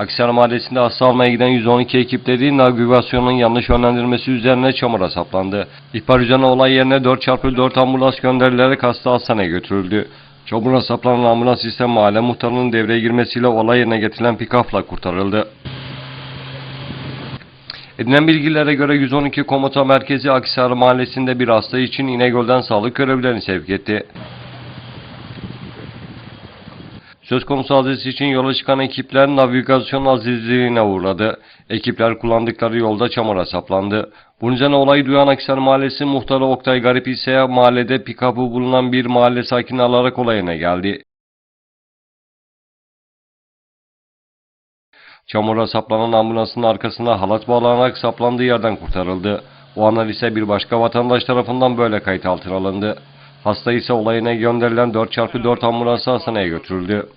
Aksar Mahallesi'nde hasta almaya giden 112 ekipleri navigasyonun yanlış yönlendirmesi üzerine çamura saplandı. İhbar üzerine olay yerine 4x4 ambulans gönderilerek hasta hastaneye götürüldü. Çamura saplanan ambulans ise mahalle muhtarının devreye girmesiyle olay yerine getirilen pikafla kurtarıldı. Edinen bilgilere göre 112 komuta merkezi Akhisar mahallesinde bir hasta için İnegöl'den sağlık görevlilerini sevk etti. Söz konusu hadise için yola çıkan ekipler navigasyon azizliğine uğradı. Ekipler kullandıkları yolda çamura saplandı. Bunun üzerine olayı duyan Akhisar Mahallesi muhtarı Oktay Garip ise mahallede pikapı bulunan bir mahalle sakini alarak olayına geldi. Çamura saplanan ambulansın arkasına halat bağlanarak saplandığı yerden kurtarıldı. O anlar ise bir başka vatandaş tarafından böyle kayıt altına alındı. Hasta ise olayına gönderilen 4x4 ambulansı hastaneye götürüldü.